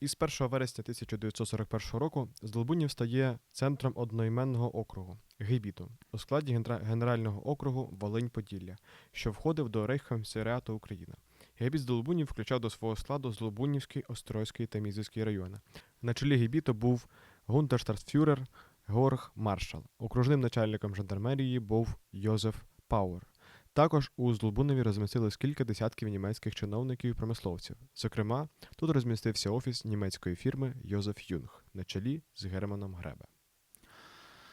Із 1 вересня 1941 року Здолбунів стає центром одноіменного округу Гейбіту у складі Генерального округу Волинь-Поділля, що входив до Рейхкомісаріату Україна. Гейбіт Здолбунів включав до свого складу Злобунівський, Острозький та Мізівський райони. На чолі Гейбіту був гунтерштарцфюрер Георг Маршал. Окружним начальником жандармерії був Йозеф Пауер. Також у Злобунові розмістилось кілька десятків німецьких чиновників і промисловців. Зокрема, тут розмістився офіс німецької фірми Йозеф Юнг на чолі з Германом Гребе.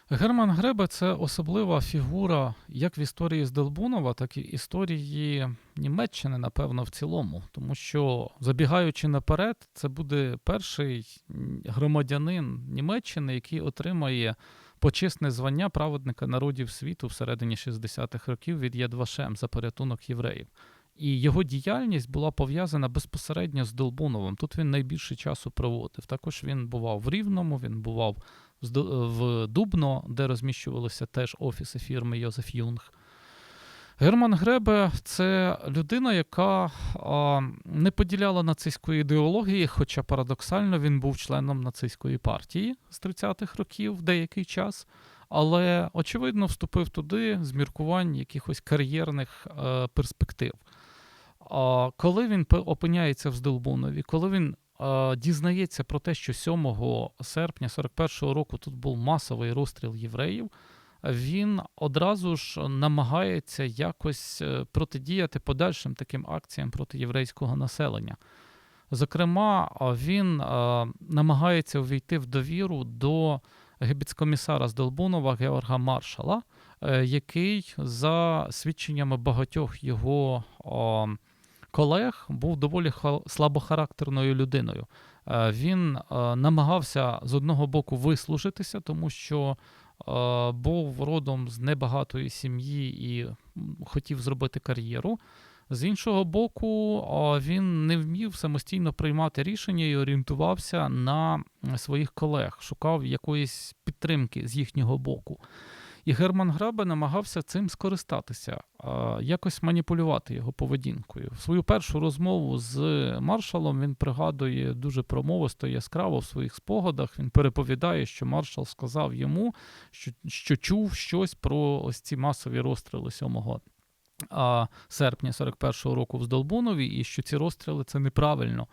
Герман Гребе це особлива фігура як в історії Здолбунова, так і історії Німеччини, напевно, в цілому. Тому що, забігаючи наперед, це буде перший громадянин Німеччини, який отримає почесне звання праведника народів світу всередині 60-х років від Ядвашем за порятунок євреїв. І його діяльність була пов'язана безпосередньо з Долбуновим. Тут він найбільше часу проводив. Також він бував в Рівному, він бував в Дубно, де розміщувалися теж офіси фірми Йозеф Юнг. Герман Гребе це людина, яка а, не поділяла нацистської ідеології, хоча парадоксально він був членом нацистської партії з 30-х років деякий час, але очевидно вступив туди з міркувань якихось кар'єрних е, перспектив. А коли він опиняється в Здолбунові, коли він е, дізнається про те, що 7 серпня 41-го року тут був масовий розстріл євреїв, він одразу ж намагається якось е, протидіяти подальшим таким акціям проти єврейського населення. Зокрема, він е, намагається увійти в довіру до гебіцкомісара з Долбунова Георга Маршала, е, який, за свідченнями багатьох його колег, був доволі слабохарактерною людиною. Він намагався з одного боку вислужитися, тому що був родом з небагатої сім'ї і хотів зробити кар'єру. З іншого боку, він не вмів самостійно приймати рішення і орієнтувався на своїх колег, шукав якоїсь підтримки з їхнього боку. І Герман Грабе намагався цим скористатися, якось маніпулювати його поведінкою. В свою першу розмову з маршалом він пригадує дуже промовисто, яскраво в своїх спогадах. Він переповідає, що маршал сказав йому, що, що чув щось про ось ці масові розстріли 7 серпня 41-го року в Здолбунові, і що ці розстріли це неправильно.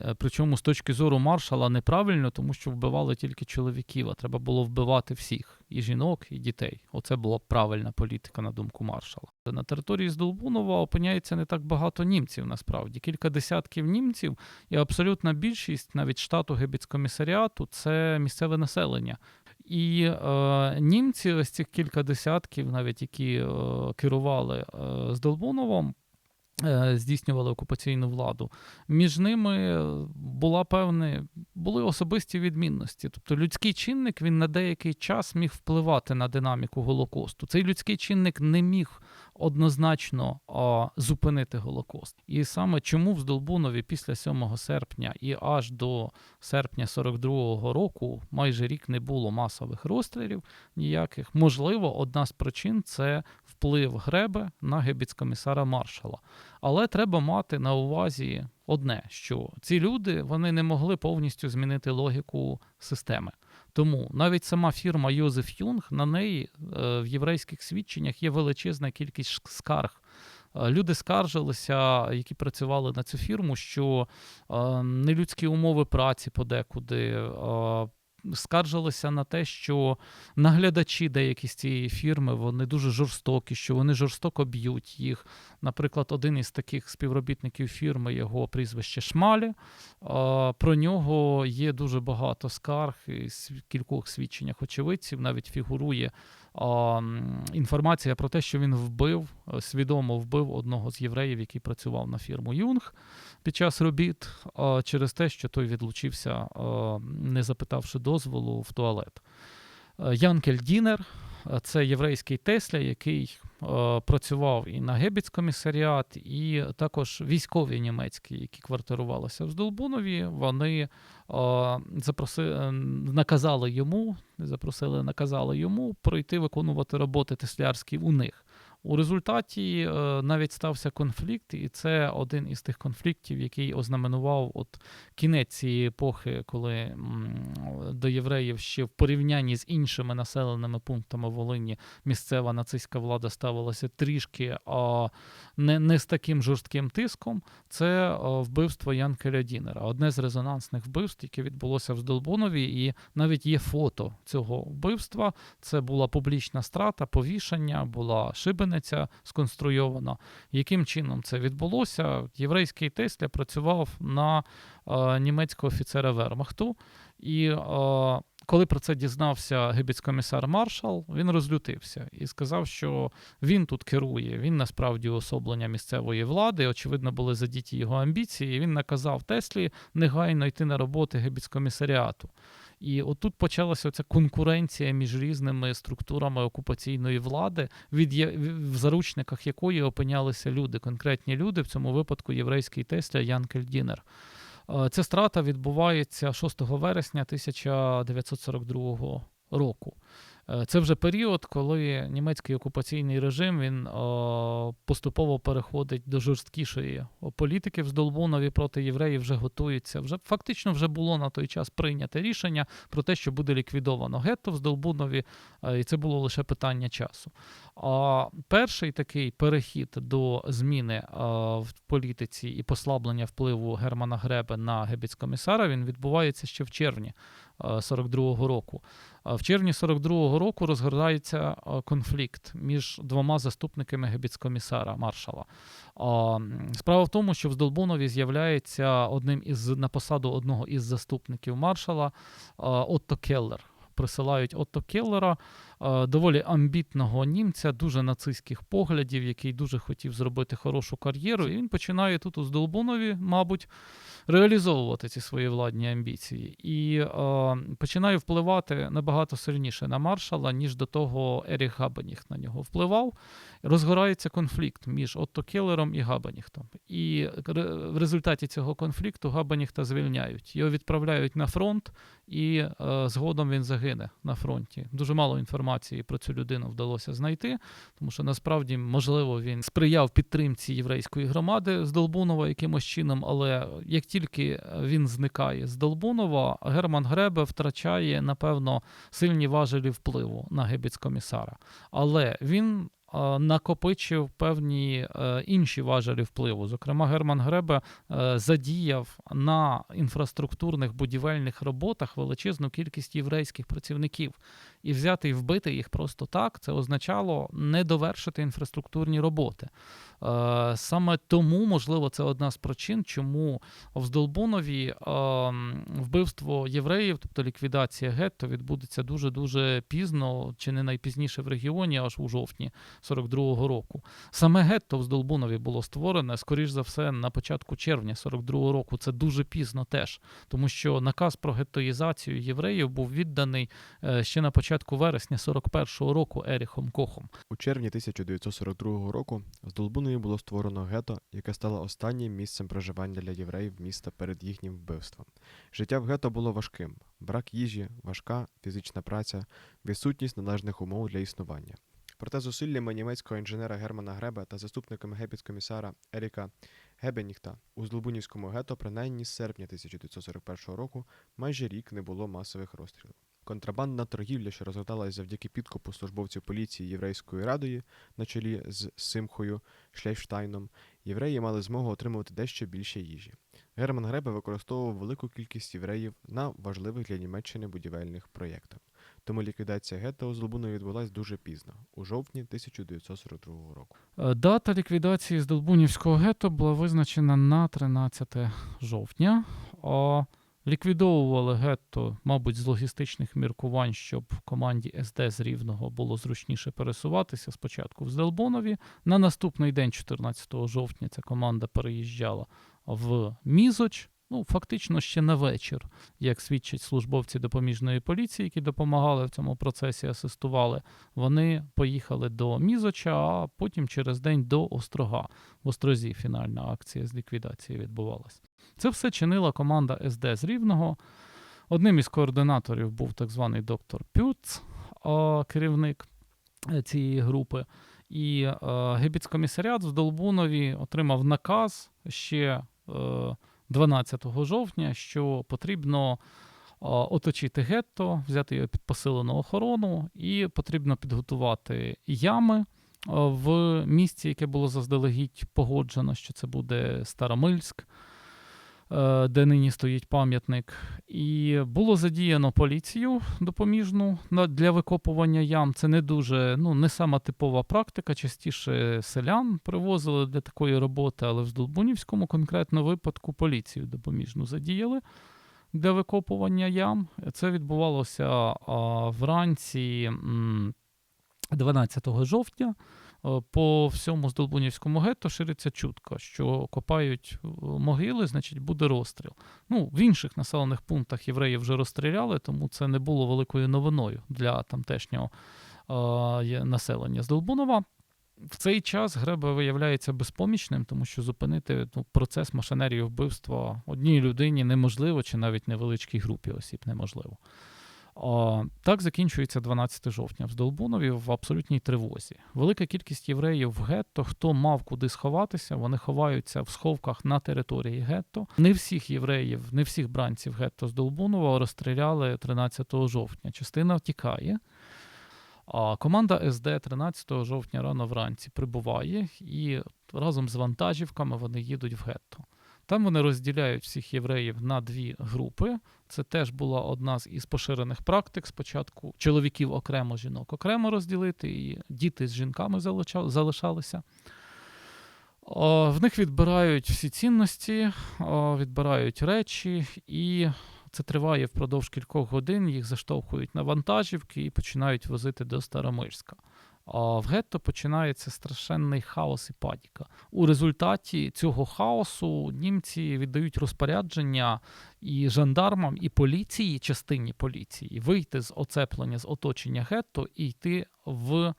Е, Причому з точки зору маршала неправильно, тому що вбивали тільки чоловіків, а треба було вбивати всіх і жінок, і дітей. Оце була правильна політика, на думку маршала. На території Здолбунова опиняється не так багато німців, насправді. Кілька десятків німців, і абсолютна більшість навіть штату гебіцкомісаріату це місцеве населення. І е, німці, ось цих кілька десятків, навіть які е, керували е, е, здійснювали окупаційну владу. Між ними була певне, були особисті відмінності. Тобто людський чинник він на деякий час міг впливати на динаміку Голокосту. Цей людський чинник не міг однозначно а, зупинити Голокост. І саме чому в Здолбунові після 7 серпня і аж до серпня 42-го року майже рік не було масових розстрілів ніяких. Можливо, одна з причин це вплив Гребе на гебіцкомісара маршала. Але треба мати на увазі одне, що ці люди вони не могли повністю змінити логіку системи. Тому навіть сама фірма Йозеф Юнг на неї е, в єврейських свідченнях є величезна кількість скарг. Е, Люди скаржилися, які працювали на цю фірму, що е, нелюдські умови праці подекуди. Скаржилися на те, що наглядачі деякі з цієї фірми вони дуже жорстокі, що вони жорстоко б'ють їх. Наприклад, один із таких співробітників фірми, його прізвище Шмалі. Про нього є дуже багато скарг і кількох свідченнях очевидців. Навіть фігурує інформація про те, що він вбив, е, свідомо вбив одного з євреїв, який працював на фірму Юнг під час робіт, через те, що той відлучився, не запитавши дозволу в туалет. Е, Янкель Дінер це єврейський Тесля, який працював і на Гебіцкомісаріат, і також військові німецькі, які квартирувалися в Здолбунові, вони е, запроси, е, наказали йому, запросили, наказали йому пройти виконувати роботи теслярські у них. У результаті е, навіть стався конфлікт, і це один із тих конфліктів, який ознаменував от кінець цієї епохи, коли до євреїв ще в порівнянні з іншими населеними пунктами Волині місцева нацистська влада ставилася трішки а, не, не з таким жорстким тиском. Це вбивство Янкеля Дінера, одне з резонансних вбивств, яке відбулося в Здолбунові, і навіть є фото цього вбивства. Це була публічна страта, повішення, була шибениця сконструйована. Яким чином це відбулося? Єврейський Тесля працював на е, німецького офіцера Вермахту, і е, коли про це дізнався гибіцкомісар Маршал, він розлютився і сказав, що він тут керує, він насправді уособлення місцевої влади. Очевидно, були задіті його амбіції. і Він наказав Теслі негайно йти на роботи гибіцкомісаріату. І отут почалася ця конкуренція між різними структурами окупаційної влади, від в заручниках якої опинялися люди, конкретні люди, в цьому випадку єврейський Тесля Янкель Дінер. Е, Ця страта відбувається 6 вересня 1942 року. Е, Це вже період, коли німецький окупаційний режим він е, поступово переходить до жорсткішої політики в Здолбунові проти євреїв вже готується. Вже фактично вже було на той час прийняте рішення про те, що буде ліквідовано гетто в Здолбунові, е, і це було лише питання часу. А перший такий перехід до зміни в політиці і послаблення впливу Германа Гребе на гебіцкомісара він відбувається ще в червні 42-го року. В червні 42-го року розгортається е, конфлікт між двома заступниками гебіцкомісара маршала. Справа в тому, що в Здолбунові з'являється одним із на посаду одного із заступників маршала е, Отто Келлер. Присилають Отто Келлера, доволі амбітного німця, дуже нацистських поглядів, який дуже хотів зробити хорошу кар'єру. І він починає тут у Здолбунові, мабуть, реалізовувати ці свої владні амбіції. І е, починає впливати набагато сильніше на маршала, ніж до того Еріх Габеніхт на нього впливав. Розгорається конфлікт між Отто Келлером і Габеніхтом. І в результаті цього конфлікту Габеніхта звільняють. Його відправляють на фронт, і е, згодом він загине на фронті. Дуже мало інформації про цю людину вдалося знайти, тому що насправді, можливо, він сприяв підтримці єврейської громади з Долбунова якимось чином, але як тільки він зникає з Долбунова, Герман Гребе втрачає, напевно, сильні важелі впливу на гебіцкомісара. Але він е, накопичив певні е, інші важелі впливу. Зокрема, Герман Гребе е, задіяв на інфраструктурних будівельних роботах величезну кількість єврейських працівників. І взяти і вбити їх просто так, це означало не довершити інфраструктурні роботи. Е, Саме тому, можливо, це одна з причин, чому в Здолбунові е, вбивство євреїв, тобто ліквідація гетто, відбудеться дуже дуже пізно, чи не найпізніше в регіоні, аж у жовтні 42-го року. Саме гетто в Здолбунові було створене, скоріш за все, на початку червня 42-го року. Це дуже пізно теж, тому що наказ про геттоїзацію євреїв був відданий е, ще на початку вересня 41-го року Еріхом Кохом. У червні 1942 року в Долбунові було створено гето, яке стало останнім місцем проживання для євреїв міста перед їхнім вбивством. Життя в гето було важким: брак їжі, важка фізична праця, відсутність належних умов для існування. Проте зусиллями німецького інженера Германа Гребе та заступником гебіцкомісара Еріка Гебеніхта у Злобунівському гето принаймні з серпня 1941 року майже рік не було масових розстрілів. Контрабандна торгівля, що розгорталась завдяки підкупу службовців поліції Єврейської радої на чолі з Симхою Шлейфштайном, євреї мали змогу отримувати дещо більше їжі. Герман Гребе використовував велику кількість євреїв на важливих для Німеччини будівельних проєктах. Тому ліквідація гетто Злобунові відбулась дуже пізно, у жовтні 1942 року. Е, Дата ліквідації Здолбунівського гетто була визначена на 13 жовтня. Ліквідовували гетто, мабуть, з логістичних міркувань, щоб команді СД з Рівного було зручніше пересуватися спочатку в Зелбонові. На наступний день, 14 жовтня, ця команда переїжджала в Мізоч. Ну, фактично ще на вечір, як свідчать службовці допоміжної поліції, які допомагали в цьому процесі, асистували. Вони поїхали до Мізоча, а потім через день до Острога. В Острозі фінальна акція з ліквідації відбувалась. Це все чинила команда СД з Рівного. Одним із координаторів був так званий доктор Пюц, керівник е, цієї групи. І е, гибіцкомісаріат в Долбунові отримав наказ ще е, 12 жовтня, що потрібно оточити гетто, взяти його під посилену охорону, і потрібно підготувати ями в місці, яке було заздалегідь погоджено, що це буде Старомильськ, де нині стоїть пам'ятник. І було задіяно поліцію допоміжну для викопування ям. Це не дуже, ну, не сама типова практика. Частіше селян привозили для такої роботи, але в Здолбунівському конкретно випадку поліцію допоміжну задіяли для викопування ям. Це відбувалося вранці 12 жовтня. Е, По всьому Здолбунівському гетто шириться чутка, що копають е, могили, значить буде розстріл. Ну, в інших населених пунктах євреїв вже розстріляли, тому це не було великою новиною для тамтешнього е, населення Здолбунова. В цей час Греба виявляється безпомічним, тому що зупинити ну, процес машинерії вбивства одній людині неможливо, чи навіть невеличкій групі осіб неможливо. Так закінчується 12 жовтня в Здолбунові в абсолютній тривозі. Велика кількість євреїв в гетто, хто мав куди сховатися, вони ховаються в сховках на території гетто. Не всіх євреїв, не всіх бранців гетто з Долбунова розстріляли 13 жовтня. Частина втікає. А команда СД 13 жовтня рано вранці прибуває і разом з вантажівками вони їдуть в гетто. Там вони розділяють всіх євреїв на дві групи. Це теж була одна з із поширених практик. Спочатку чоловіків окремо, жінок окремо розділити, і діти з жінками залишалися. В них відбирають всі цінності, відбирають речі, і це триває впродовж кількох годин. Їх заштовхують на вантажівки і починають возити до Старомирська. А в гетто починається страшенний хаос і паніка. У результаті цього хаосу німці віддають розпорядження і жандармам, і поліції, частині поліції, вийти з оцеплення, з оточення гетто і йти в е,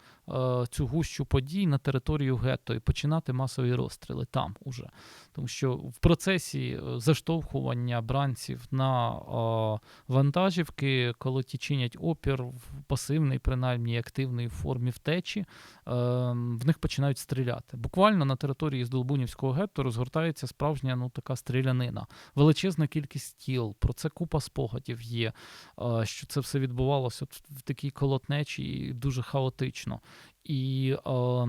цю гущу подій на територію гетто і починати масові розстріли там уже. Тому що в процесі е, заштовхування бранців на е, вантажівки, коли ті чинять опір в пасивний, принаймні активний формі втечі, е, в них починають стріляти. Буквально на території Здолбунівського гетто розгортається справжня ну, така стрілянина, величезна кількість тіл. Про це купа спогадів є, е, що це все відбувалося в такій колотнечі і дуже хаотично. І е,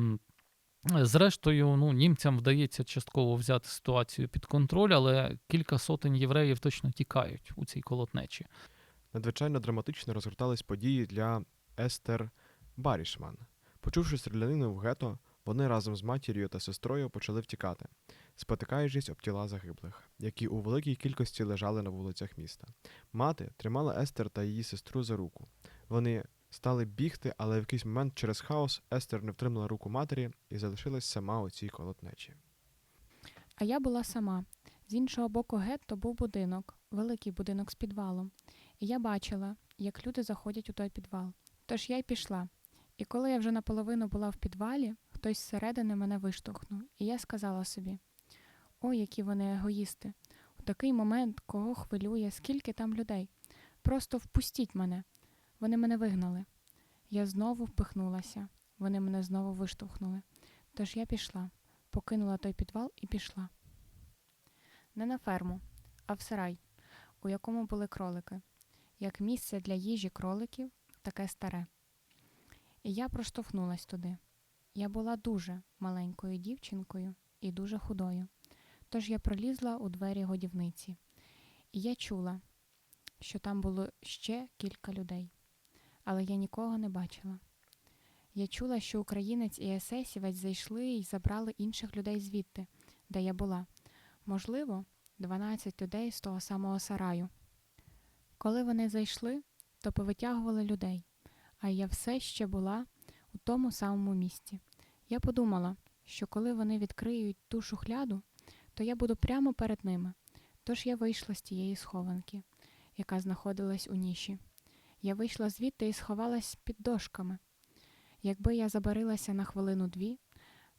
Зрештою, ну, німцям вдається частково взяти ситуацію під контроль, але кілька сотень євреїв точно тікають у цій колотнечі. Надзвичайно драматично розгортались події для Естер Барішман. Почувши стрілянину в гето, вони разом з матір'ю та сестрою почали втікати, спотикаючись об тіла загиблих, які у великій кількості лежали на вулицях міста. Мати тримала Естер та її сестру за руку. Вони стали бігти, але в якийсь момент через хаос Естер не втримала руку матері і залишилась сама у цій колотнечі. А я була сама. З іншого боку гетто був будинок, великий будинок з підвалом. І я бачила, як люди заходять у той підвал. Тож я й пішла. І коли я вже наполовину була в підвалі, хтось зсередини мене виштовхнув, і я сказала собі: ой, які вони егоїсти! У такий момент кого хвилює, скільки там людей. Просто впустіть мене. Вони мене вигнали. Я знову впихнулася. Вони мене знову виштовхнули. Тож я пішла, покинула той підвал і пішла. Не на ферму, а в сарай, у якому були кролики. Як місце для їжі кроликів, таке старе. І я проштовхнулась туди. Я була дуже маленькою дівчинкою і дуже худою. Тож я пролізла у двері годівниці. І я чула, що там було ще кілька людей. Але я нікого не бачила. Я чула, що українець і есесівець зайшли і забрали інших людей звідти, де я була. Можливо, 12 людей з того самого сараю. Коли вони зайшли, то повитягували людей, а я все ще була у тому самому місці. Я подумала, що коли вони відкриють ту шухляду, то я буду прямо перед ними. Тож я вийшла з тієї схованки, яка знаходилась у ніші. Я вийшла звідти і сховалась під дошками. Якби я забарилася на хвилину-дві,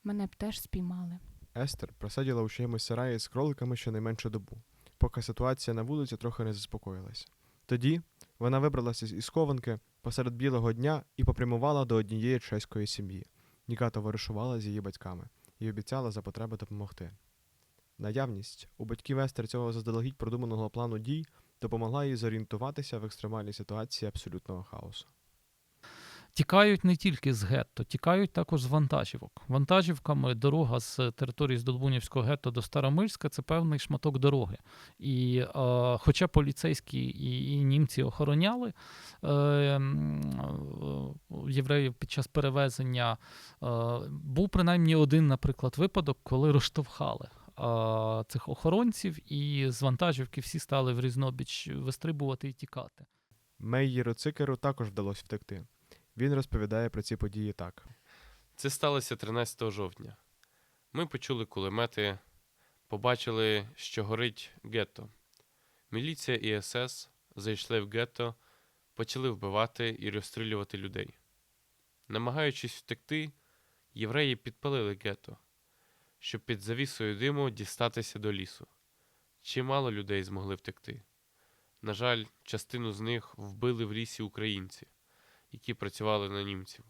мене б теж спіймали. Естер просиділа у чиємусь сараї з кроликами щонайменше добу, поки ситуація на вулиці трохи не заспокоїлася. Тоді вона вибралася із схованки посеред білого дня і попрямувала до однієї чеської сім'ї. яка товаришувала з її батьками, і обіцяла за потреби допомогти. Наявність у батьків Естер цього заздалегідь продуманого плану дій допомогла їй зорієнтуватися в екстремальній ситуації абсолютного хаосу. Тікають не тільки з гетто, тікають також з вантажівок. Вантажівками дорога з території Здолбунівського гетто до Старомильська це певний шматок дороги. І е, хоча поліцейські і, і німці охороняли е, е, євреїв під час перевезення, е, був принаймні один, наприклад, випадок, коли розштовхали. Цих охоронців, і з вантажівки всі стали в різнобіч вистрибувати і тікати. Мейєру Цикеру також вдалося втекти. Він розповідає про ці події так. Це сталося 13 жовтня. Ми почули кулемети, побачили, що горить гетто. Міліція і СС зайшли в гетто, почали вбивати і розстрілювати людей. Намагаючись втекти, євреї підпалили гетто, щоб під завісою диму дістатися до лісу. Чимало людей змогли втекти. На жаль, частину з них вбили в лісі українці, які працювали на німців.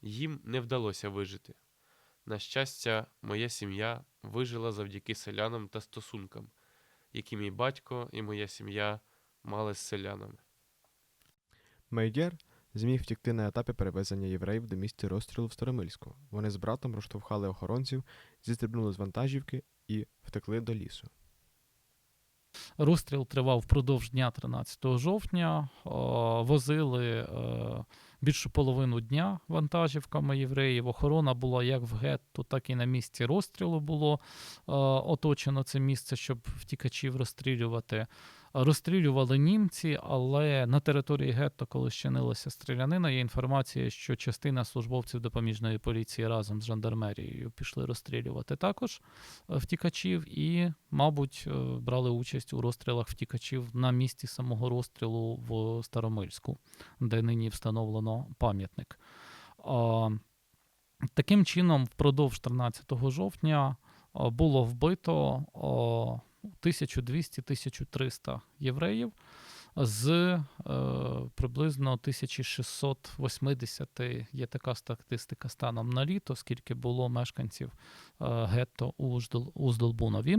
Їм не вдалося вижити. На щастя, моя сім'я вижила завдяки селянам та стосункам, які мій батько і моя сім'я мали з селянами. Мейєр зміг втікти на етапі перевезення євреїв до місця розстрілу в Старомильську. Вони з братом розштовхали охоронців, зістрибнули з вантажівки і втекли до лісу. Розстріл тривав впродовж дня 13 жовтня. Е, Возили е, більшу половину дня вантажівками євреїв. Охорона була як в гетто, так і на місці розстрілу було е, оточено це місце, щоб втікачів розстрілювати. Розстрілювали німці, але на території гетто, коли щинилася стрілянина, є інформація, що частина службовців допоміжної поліції разом з жандармерією пішли розстрілювати також е, втікачів і, мабуть, е, брали участь у розстрілах втікачів на місці самого розстрілу в Старомильську, де нині встановлено пам'ятник. Таким чином, впродовж 13 жовтня було вбито 1200-1300 євреїв з е, приблизно 1680 є така статистика станом на літо, скільки було мешканців е, гетто у, Уздолбунові.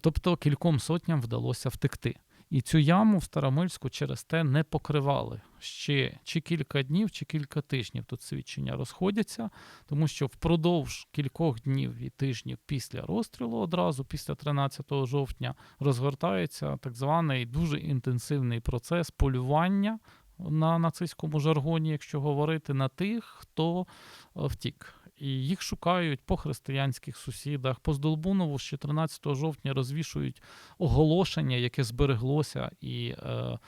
Тобто кільком сотням вдалося втекти. І цю яму в Старомильську через те не покривали ще чи кілька днів, чи кілька тижнів. Тут свідчення розходяться, тому що впродовж кількох днів і тижнів після розстрілу, одразу після 13 жовтня, розгортається так званий дуже інтенсивний процес полювання на нацистському жаргоні, якщо говорити на тих, хто е, втік. І їх шукають по християнських сусідах. По Здолбунову з 14 жовтня розвішують оголошення, яке збереглося і е,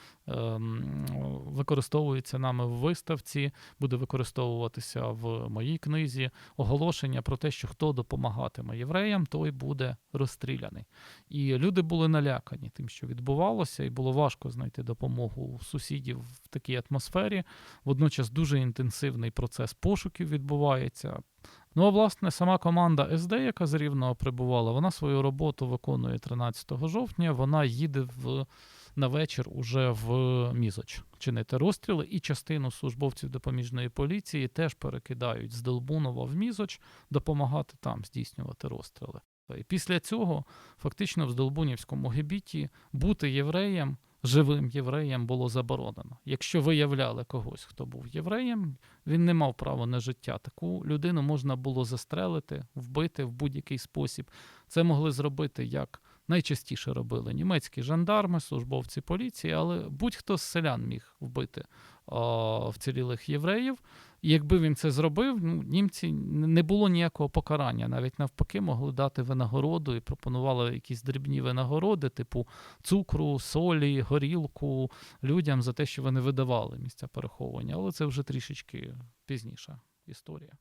використовується нами в виставці, буде використовуватися в моїй книзі. Оголошення про те, що хто допомагатиме євреям, той буде розстріляний. І люди були налякані тим, що відбувалося, і було важко знайти допомогу сусідів в такій атмосфері. Водночас дуже інтенсивний процес пошуків відбувається. Ну, а власне, сама команда СД, яка з Рівного прибувала, вона свою роботу виконує 13 жовтня. Вона їде в на вечір уже в Мізоч чинити розстріли, і частину службовців допоміжної поліції теж перекидають з Долбунова в Мізоч допомагати там здійснювати розстріли. І після цього фактично в Здолбунівському гебіті бути євреєм, живим євреєм було заборонено. Якщо виявляли когось, хто був євреєм, він не мав права на життя. Таку людину можна було застрелити, вбити в будь-який спосіб. Це могли зробити як найчастіше робили німецькі жандарми, службовці поліції, але будь-хто з селян міг вбити а, вцілілих євреїв. І якби він це зробив, ну, німці не було ніякого покарання. Навіть навпаки, могли дати винагороду і пропонували якісь дрібні винагороди, типу цукру, солі, горілку людям за те, що вони видавали місця переховування. Але це вже трішечки пізніша історія.